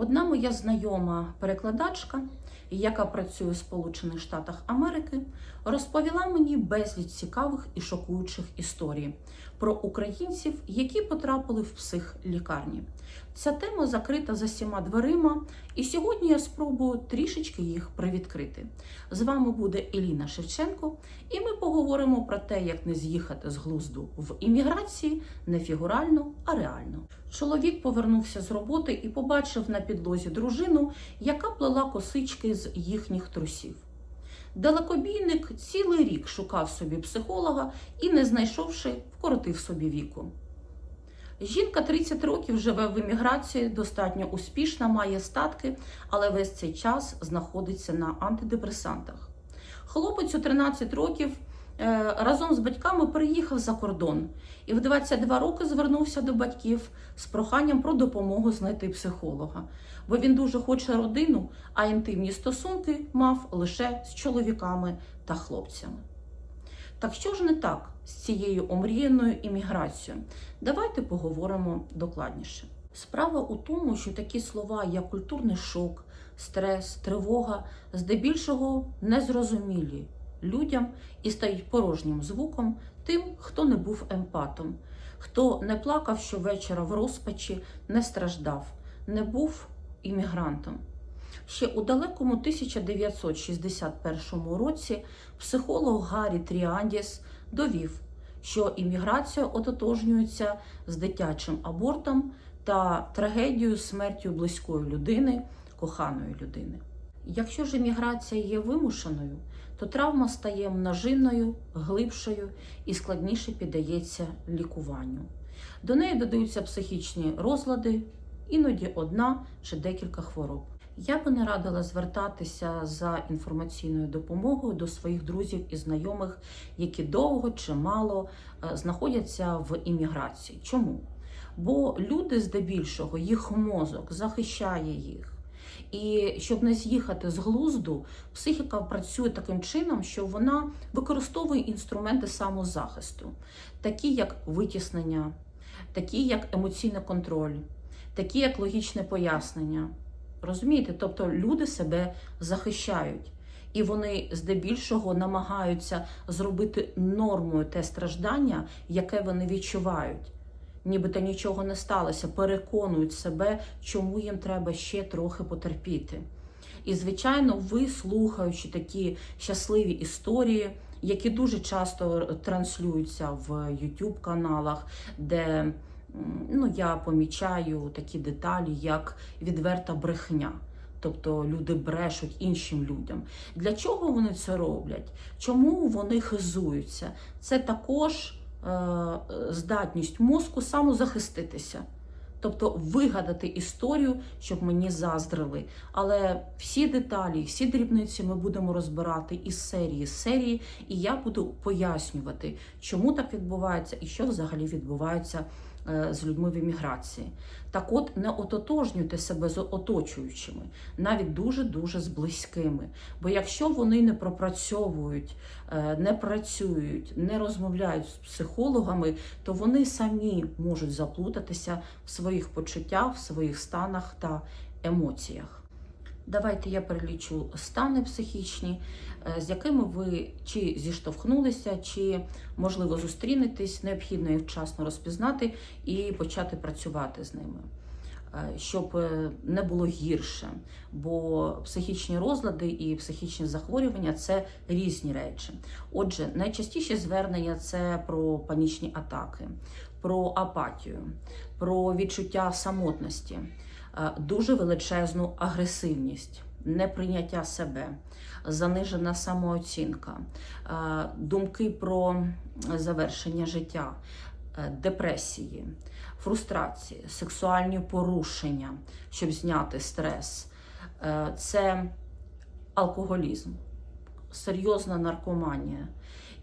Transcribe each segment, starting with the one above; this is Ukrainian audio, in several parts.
Одна моя знайома перекладачка, яка працює в Сполучених Штатах Америки, розповіла мені безліч цікавих і шокуючих історій про українців, які потрапили в психлікарні. Ця тема закрита за всіма дверима, і сьогодні я спробую трішечки їх привідкрити. З вами буде Еліна Шевченко, і ми поговоримо про те, як не з'їхати з глузду в імміграції не фігурально, а реально. Чоловік повернувся з роботи і побачив на підлозі дружину, яка плела косички з їхніх трусів. Далекобійник цілий рік шукав собі психолога і, не знайшовши, вкоротив собі віку. Жінка 30 років живе в еміграції, достатньо успішна, має статки, але весь цей час знаходиться на антидепресантах. Хлопець у 13 років разом з батьками переїхав за кордон і в 22 роки звернувся до батьків з проханням про допомогу знайти психолога, бо він дуже хоче родину, а інтимні стосунки мав лише з чоловіками та хлопцями. Так що ж не так з цією омріяною імміграцією? Давайте поговоримо докладніше. Справа у тому, що такі слова, як культурний шок, стрес, тривога, здебільшого незрозумілі людям і стають порожнім звуком тим, хто не був емпатом, хто не плакав щовечора в розпачі, не страждав, не був іммігрантом. Ще у далекому 1961 році психолог Гаррі Тріандіс довів, що імміграція ототожнюється з дитячим абортом та трагедією смертю близької людини, коханої людини. Якщо ж імміграція є вимушеною, то травма стає множинною, глибшою і складніше піддається лікуванню. До неї додаються психічні розлади, іноді одна чи декілька хвороб. Я би не радила звертатися за інформаційною допомогою до своїх друзів і знайомих, які довго чи мало е, знаходяться в імміграції. Чому? Бо люди здебільшого, їх мозок захищає їх. І щоб не з'їхати з глузду, психіка працює таким чином, що вона використовує інструменти самозахисту, такі як витіснення, такі як емоційний контроль, такі як логічне пояснення. Розумієте? Тобто люди себе захищають. І вони здебільшого намагаються зробити нормою те страждання, яке вони відчувають. Нібито нічого не сталося, переконують себе, чому їм треба ще трохи потерпіти. І, звичайно, ви, слухаючи такі щасливі історії, які дуже часто транслюються в youtube каналах, де ну, я помічаю такі деталі, як відверта брехня. Тобто люди брешуть іншим людям. Для чого вони це роблять? Чому вони хизуються? Це також здатність мозку самозахиститися. Тобто вигадати історію, щоб мені заздрили. Але всі деталі, всі дрібниці ми будемо розбирати із серії з серії, і я буду пояснювати, чому так відбувається і що взагалі відбувається е, з людьми в еміграції. Так от не ототожнюйте себе з оточуючими, навіть дуже-дуже з близькими. Бо якщо вони не пропрацьовують, е, не працюють, не розмовляють з психологами, то вони самі можуть заплутатися в своїх почуттях, в своїх станах та емоціях. Давайте я перелічу стани психічні, е, з якими ви чи зіштовхнулися, чи можливо зустрінетесь, необхідно їх вчасно розпізнати і почати працювати з ними. е, Щоб е, не було гірше, бо психічні розлади і психічні захворювання це різні речі. Отже, найчастіші звернення це про панічні атаки, про апатію, про відчуття самотності, е, дуже величезну агресивність, неприйняття себе, занижена самооцінка, е, думки про завершення життя, е, депресії, фрустрації, сексуальні порушення, щоб зняти стрес. Це алкоголізм, серйозна наркоманія.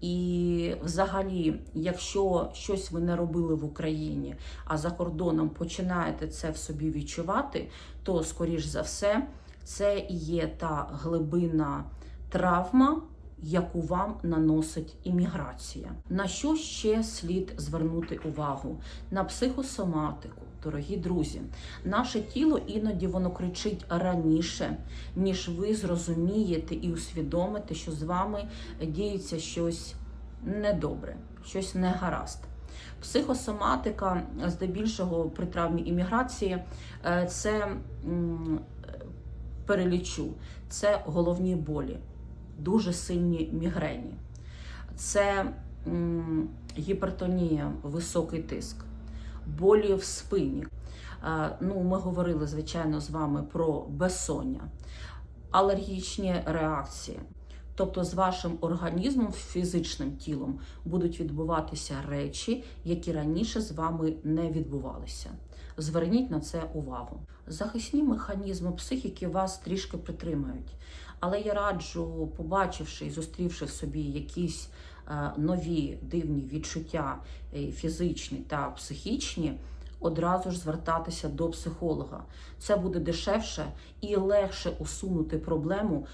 І взагалі, якщо щось ви не робили в Україні, а за кордоном починаєте це в собі відчувати, то, скоріш за все, це і є та глибина травма, яку вам наносить імміграція. На що ще слід звернути увагу? На психосоматику, дорогі друзі, наше тіло іноді воно кричить раніше, ніж ви зрозумієте і усвідомите, що з вами діється щось недобре, щось негаразд. Психосоматика, здебільшого при травмі імміграції, е, це перелічу, це головні болі, дуже сильні мігрені, це гіпертонія, високий тиск, болі в спині. Е, Ну, ми говорили, звичайно, з вами про безсоння, алергічні реакції. Тобто з вашим організмом, фізичним тілом будуть відбуватися речі, які раніше з вами не відбувалися. Зверніть на це увагу. Захисні механізми психіки вас трішки притримають, але я раджу, побачивши і зустрівши в собі якісь нові дивні відчуття е, фізичні та психічні, одразу ж звертатися до психолога. Це буде дешевше і легше усунути проблему,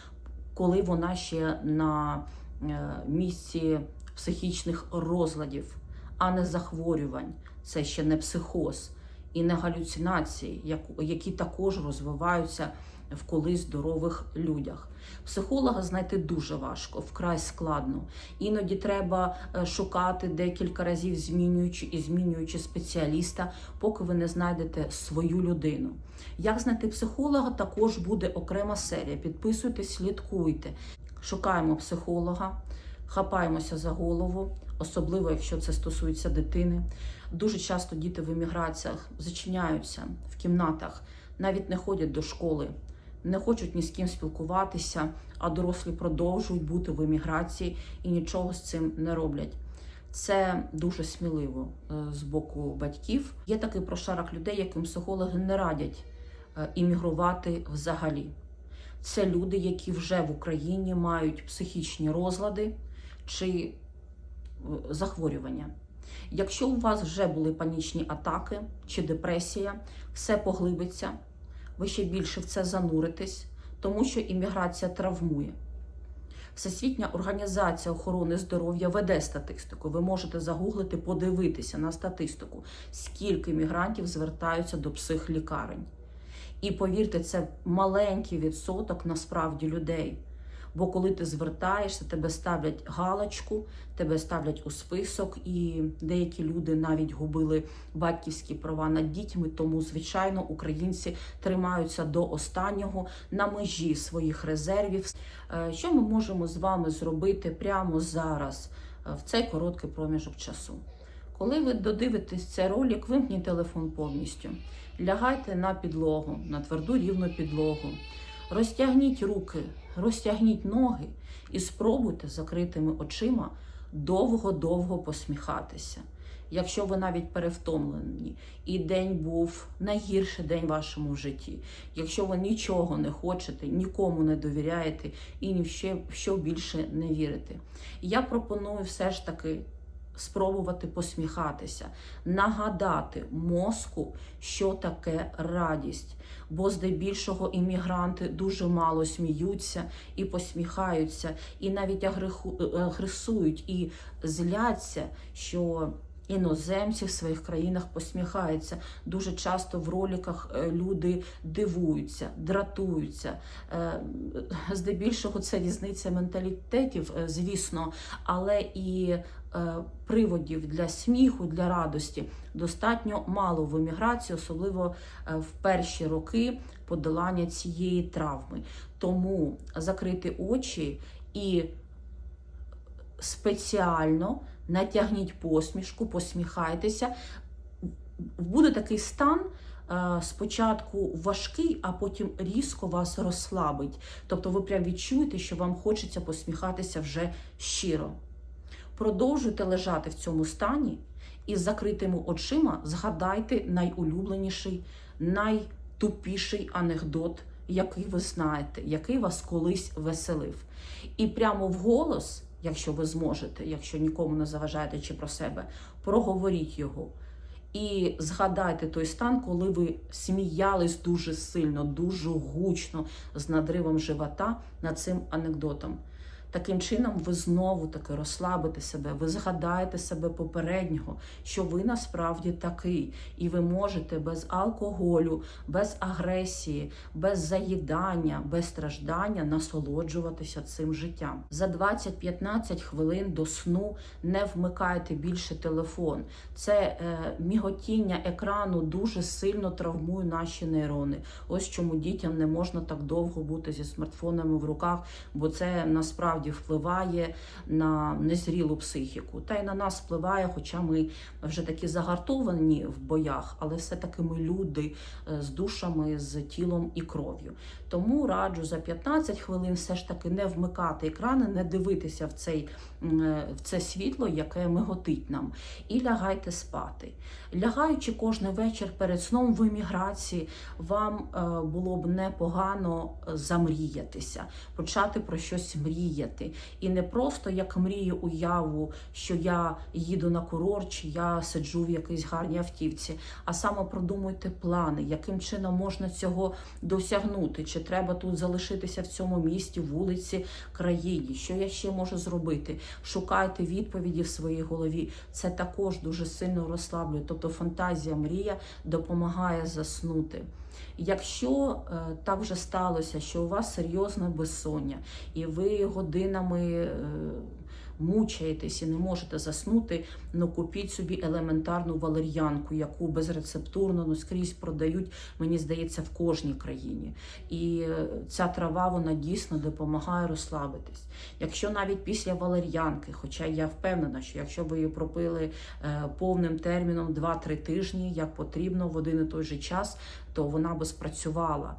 коли вона ще на е, місці психічних розладів, а не захворювань. Це ще не психоз і не галюцинації, які також розвиваються в колись здорових людях. Психолога знайти дуже важко, вкрай складно. Іноді треба е, шукати декілька разів, змінюючи і змінюючи спеціаліста, поки ви не знайдете свою людину. Як знайти психолога, також буде окрема серія. Підписуйтесь, слідкуйте. Шукаємо психолога, хапаємося за голову, особливо якщо це стосується дитини. Дуже часто діти в еміграціях зачиняються в кімнатах, навіть не ходять до школи, не хочуть ні з ким спілкуватися, а дорослі продовжують бути в еміграції і нічого з цим не роблять. Це дуже сміливо е, з боку батьків. Є такий прошарок людей, яким психологи не радять е, іммігрувати взагалі. Це люди, які вже в Україні мають психічні розлади чи е, захворювання. Якщо у вас вже були панічні атаки чи депресія, все поглибиться, ви ще більше в це зануритесь, тому що імміграція травмує. Всесвітня організація охорони здоров'я веде статистику. Ви можете загуглити, подивитися на статистику, скільки мігрантів звертаються до психлікарень. І повірте, це маленький відсоток насправді людей. Бо коли ти звертаєшся, тебе ставлять галочку, тебе ставлять у список, і деякі люди навіть губили батьківські права над дітьми. Тому, звичайно, українці тримаються до останнього на межі своїх резервів. Е, Що ми можемо з вами зробити прямо зараз, е, в цей короткий проміжок часу? Коли ви додивитесь цей ролик, вимкніть телефон повністю, лягайте на підлогу, на тверду рівну підлогу, розтягніть руки, розтягніть ноги і спробуйте закритими очима довго-довго посміхатися. Якщо ви навіть перевтомлені, і день був найгірший день в вашому житті, якщо ви нічого не хочете, нікому не довіряєте і ні в що, більше не вірите, я пропоную все ж таки спробувати посміхатися, нагадати мозку, що таке радість. Бо здебільшого іммігранти дуже мало сміються і посміхаються, і навіть агресують і зляться, що іноземці в своїх країнах посміхаються. Дуже часто в роликах е, люди дивуються, дратуються. Е, Здебільшого це різниця менталітетів, е, звісно, але і е, приводів для сміху, для радості достатньо мало в еміграції, особливо е, в перші роки подолання цієї травми. Тому закрити очі і спеціально натягніть посмішку, посміхайтеся. Буде такий стан. е, Спочатку важкий, а потім різко вас розслабить. Тобто ви прям відчуєте, що вам хочеться посміхатися вже щиро. Продовжуйте лежати в цьому стані і з закритими очима згадайте найулюбленіший, найтупіший анекдот, який ви знаєте, який вас колись веселив. І прямо вголос, якщо ви зможете, якщо нікому не заважаєте чи про себе, проговоріть його. І згадайте той стан, коли ви сміялись дуже сильно, дуже гучно з надривом живота над цим анекдотом. Таким чином, ви знову таки розслабите себе, ви згадаєте себе попереднього, що ви насправді такий, і ви можете без алкоголю, без агресії, без заїдання, без страждання насолоджуватися цим життям. За 20-15 хвилин до сну не вмикайте більше телефон. Це е, міготіння екрану дуже сильно травмує наші нейрони. Ось чому дітям не можна так довго бути зі смартфонами в руках, бо це насправді впливає на незрілу психіку. Та й на нас впливає, хоча ми вже такі загартовані в боях, але все-таки ми люди е, з душами, з тілом і кров'ю. Тому раджу за 15 хвилин все ж таки не вмикати екрани, не дивитися в цей е, в це світло, яке миготить нам, і лягайте спати. Лягаючи кожен вечір перед сном в еміграції, вам е, було б непогано замріятися, почати про щось мріяти. І не просто як мрію уяву, що я їду на курорт, чи я сиджу в якійсь гарній автівці, а саме продумуйте плани, яким чином можна цього досягнути, чи треба тут залишитися в цьому місті, вулиці, країні, що я ще можу зробити. Шукайте відповіді в своїй голові. Це також дуже сильно розслаблює. Тобто фантазія, мрія допомагає заснути. Якщо е, так вже сталося, що у вас серйозне безсоння, і ви годинами е, мучаєтесь і не можете заснути, ну купіть собі елементарну валер'янку, яку безрецептурно ну, скрізь продають, мені здається, в кожній країні. І е, ця трава вона дійсно допомагає розслабитись. Якщо навіть після валер'янки, хоча я впевнена, що якщо ви її пропили е, повним терміном 2-3 тижні, як потрібно в один і той же час, то вона би спрацювала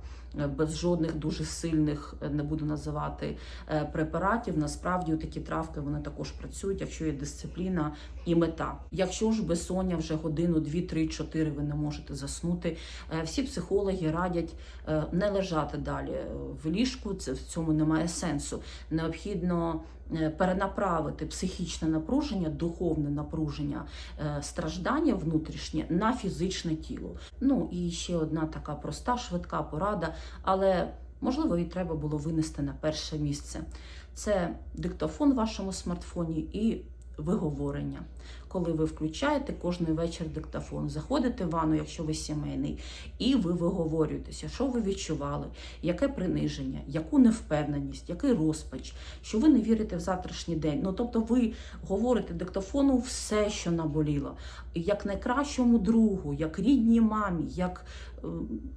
без жодних дуже сильних, е, не буду називати е, препаратів. Насправді такі травки вони також працюють, якщо є дисципліна і мета. Якщо ж безсоння вже годину, дві, три, чотири ви не можете заснути. е, Всі психологи радять е, не лежати далі е, в ліжку. Це в цьому немає сенсу. Необхідно е, перенаправити психічне напруження, духовне напруження, е, страждання внутрішнє на фізичне тіло. Ну і ще одна така проста, швидка порада, але можливо її треба було винести на перше місце. Це диктофон в вашому смартфоні і виговорення. Коли ви включаєте кожний вечір диктофон, заходите в ванну, якщо ви сімейний, і ви виговорюєтеся, що ви відчували, яке приниження, яку невпевненість, який розпач, що ви не вірите в завтрашній день. Ну тобто, ви говорите диктофону все, що наболіло, як найкращому другу, як рідній мамі, як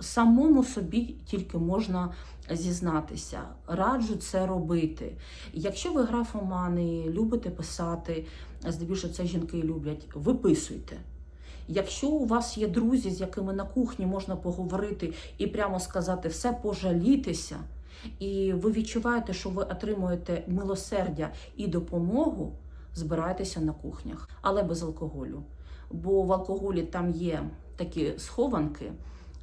самому собі тільки можна зізнатися. Раджу це робити. Якщо ви графомани, любите писати, здебільшого це жінки люблять, виписуйте. Якщо у вас є друзі, з якими на кухні можна поговорити і прямо сказати все, пожалітися, і ви відчуваєте, що ви отримуєте милосердя і допомогу, збирайтеся на кухнях, але без алкоголю. Бо в алкоголі там є такі схованки.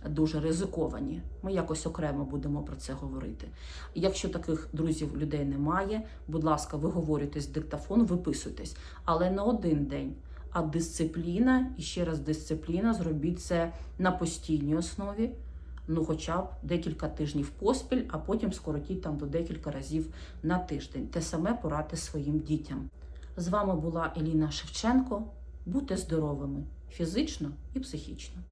Дуже ризиковані. Ми якось окремо будемо про це говорити. Якщо таких друзів людей немає, будь ласка, виговорюйтесь диктофон, виписуйтесь, але не один день. А дисципліна і ще раз дисципліна, зробіть це на постійній основі, ну хоча б декілька тижнів поспіль, а потім скоротіть там до декілька разів на тиждень. Те саме порадьте своїм дітям. З вами була Еліна Шевченко. Будьте здоровими фізично і психічно.